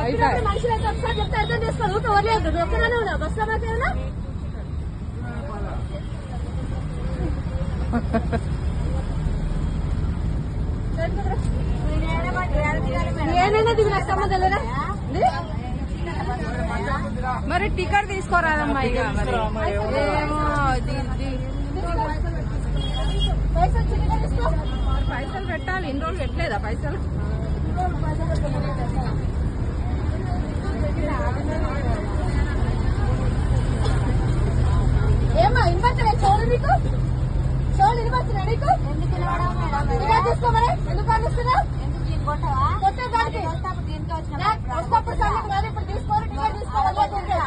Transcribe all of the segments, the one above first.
మనుషులు అయితే ఒకసారి చెప్తే అర్థం చేసుకోవాలి ఊరికే వదిలేదు నువ్వు ఒక్కదానే ఉన్నావు. బస్సులో మాకేమన్నా ఏమైనా దిగు నాకు సంబంధం లేదా? మరి టికెట్ తీసుకోరాదమ్మా ఇక మరి. ఏమో పైసలు పెట్టాలి. ఇన్ని రోజులు పెట్టలేదా పైసలు ఏమా ఇన్వెస్టర్ చోడు నీకు? చోడు ఇన్వెస్టర్ నీకు? టికెట్ తీసుకో మరి. ఎందుకు అనిస్తున్నావు కొట్టే దానికి. వస్తప్పుడు సంగతి కాదు ఇప్పుడు తీసుకోవాలి టికెట్ తీసుకోవాలి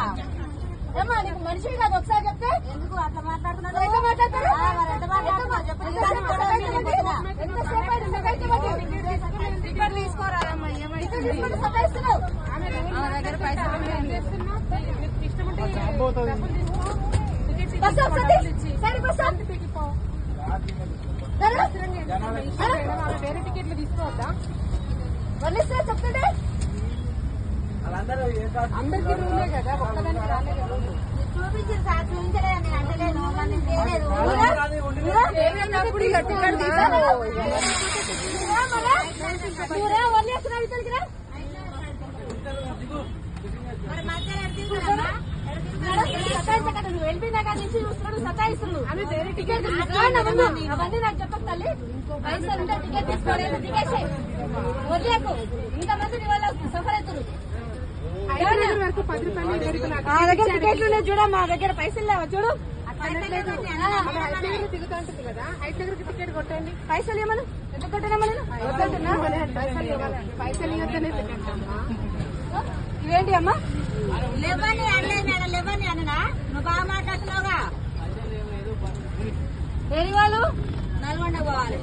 ఏమా నీకు మనిషి కాదు ఒకసారి చెప్తే. ఎందుకు అట్లా మాట్లాడుతున్నాడు ఎట్లా మాట్లాడతారు ఆ, మరి ఎంత మాట్లాడుతున్నావు? చెప్పు. వేరే టికెట్లు తీసుకోవద్దా? వల్లిస్తే చెప్తుంటే? అందరికీ రూలే కదా ఒక్కదానికి రాలే కదా చూపించారు సార్ చూపించలేదు నేను అంటలేదు చేయలేదు ఇతనికి మరి మధ్యలో సతాయించకండి నువ్వు వెళ్ళిపోయినాక నుంచి చూస్తున్నాడు సతాయిస్తున్నాడు. టికెట్ అవన్నీ నాకు చెప్పకు తల్లి. పైసలు ఉంటే టికెట్ తీసుకోలేదు టికెట్ వదిలేకు. ఇంతమంది నీ వల్ల సఫర్ అవుతున్నారు మా దగ్గర టికెట్లు ఉన్నాయి చూడ మా దగ్గర పైసలు లేవా చూడు? ఐదు దగ్గర దిగుతా ఉంటుంది కదా. ఐదు దగ్గరికి టికెట్ కొట్టండి. పైసలు ఏమను ఎంత వద్దంటున్నా? పైసలు పైసలు అమ్మా. ఇవేంటి అమ్మా? లేవని అనలేదు మేడం లేవని అననా నువ్వు బాగా మాట్లాడుతున్నావుగా ఏరి వాళ్ళు? నల్గొండ పోవాలి.